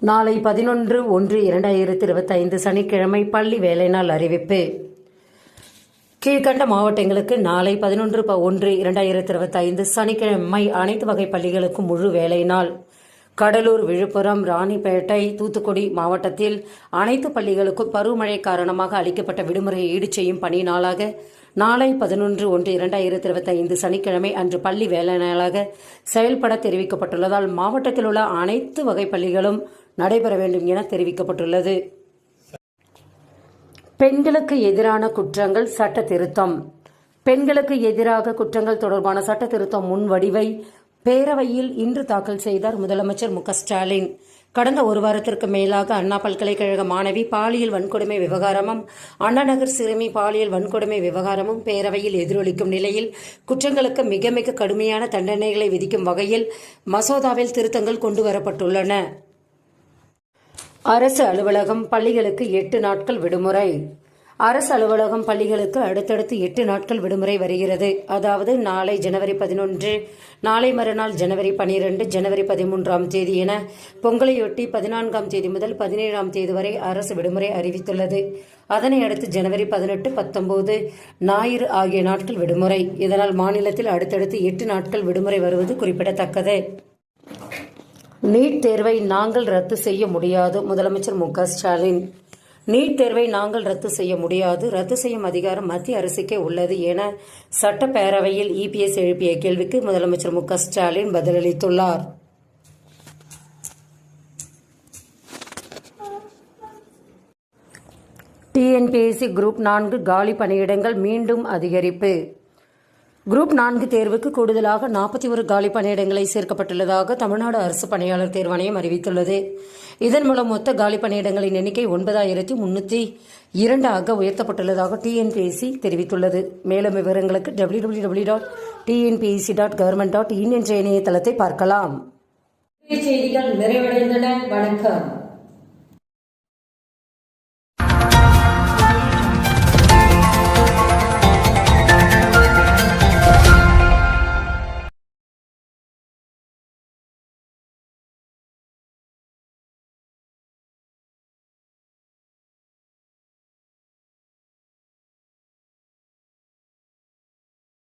நாளை பதினொன்று ஒன்று இரண்டாயிரத்தி இருபத்தைந்து சனிக்கிழமை பள்ளி வேலை நாள் அறிவிப்பு. கீழ்கண்ட மாவட்டங்களுக்கு நாளை பதினொன்று ப- ஒன்று இரண்டாயிரத்தி இருபத்தைந்து சனிக்கிழமை அனைத்து வகை பள்ளிகளுக்கும் முழு வேலை நாள் கடலூர் விழுப்புரம் ராணிப்பேட்டை தூத்துக்குடி மாவட்டத்தில் அனைத்து பள்ளிகளுக்கும் பருவமழை காரணமாக அளிக்கப்பட்ட விடுமுறையை ஈடு செய்யும் பணி நாளாக நாளை பதினொன்று ஒன்று இரண்டாயிரத்தி இருபத்தைந்து சனிக்கிழமை அன்று பள்ளி வேலை நாளாக செயல்பட தெரிவிக்கப்பட்டுள்ளதால் மாவட்டத்தில் உள்ள அனைத்து வகை பள்ளிகளும் நடைபெற வேண்டும் என தெரிவிக்கப்பட்டுள்ளது. பெண்களுக்கு எதிரான குற்றங்கள் சட்ட திருத்தம். பெண்களுக்கு எதிராக குற்றங்கள் தொடர்பான சட்ட திருத்தம் முன்வடிவை பேரவையில் இன்று தாக்கல் செய்தார் முதலமைச்சர் மு ஸ்டாலின். கடந்த ஒரு வாரத்திற்கு மேலாக அண்ணா பல்கலைக்கழக மாணவி பாலியல் வன்கொடுமை விவகாரமும் அண்ணா நகர் சிறுமி பாலியல் வன்கொடுமை விவகாரமும் பேரவையில் எதிரொலிக்கும் நிலையில் குற்றங்களுக்கு மிக மிக கடுமையான தண்டனைகளை விதிக்கும் வகையில் மசோதாவில் திருத்தங்கள் கொண்டுவரப்பட்டுள்ளன. அரசு அலுவலகம் பள்ளிகளுக்கு எட்டு நாட்கள் விடுமுறை. அரசு அலுவலகம் பள்ளிகளுக்கு அடுத்தடுத்து எட்டு நாட்கள் விடுமுறை வருகிறது. அதாவது நாளை ஜனவரி பதினொன்று நாளை மறுநாள் ஜனவரி பனிரெண்டு ஜனவரி பதிமூன்றாம் தேதி என பொங்கலையொட்டி பதினான்காம் தேதி முதல் பதினேழாம் தேதி வரை அரசு விடுமுறை அறிவித்துள்ளது. அதனை அடுத்து ஜனவரி பதினெட்டு பத்தொன்பது ஞாயிறு ஆகிய நாட்கள் விடுமுறை. இதனால் மாநிலத்தில் அடுத்தடுத்து எட்டு நாட்கள் விடுமுறை வருவது குறிப்பிடத்தக்கது. நீட் தேர்வை நாங்கள் ரத்து செய்ய முடியாது. முதலமைச்சர் மு க ஸ்டாலின் நீட் தேர்வை நாங்கள் ரத்து செய்ய முடியாது. ரத்து செய்யும் அதிகாரம் மத்திய அரசுக்கே உள்ளது என சட்டப்பேரவையில் இபிஎஸ் எழுப்பிய கேள்விக்கு முதலமைச்சர் மு க ஸ்டாலின் பதிலளித்துள்ளார். டிஎன்பிஎஸ்சி குரூப் நான்கு காலி பணியிடங்கள் மீண்டும் அதிகரிப்பு. குரூப் நான்கு தேர்வுக்கு கூடுதலாக நாற்பத்தி ஒரு காலி பணியிடங்களை சேர்க்கப்பட்டுள்ளதாக தமிழ்நாடு அரசு பணியாளர் தேர்வாணையம் அறிவித்துள்ளது. இதன் மூலம் மொத்த காலி பணியிடங்களின் எண்ணிக்கை ஒன்பதாயிரத்தி முன்னூற்றி இரண்டாக உயர்த்தப்பட்டுள்ளதாக டிஎன்பிஎஸ்சி தெரிவித்துள்ளது. மேலும் விவரங்களுக்கு W W W dot TNPSC dot government dot in என்ற இணையதளத்தை பார்க்கலாம். செய்திகள் நிறைவடைந்தன. வணக்கம்.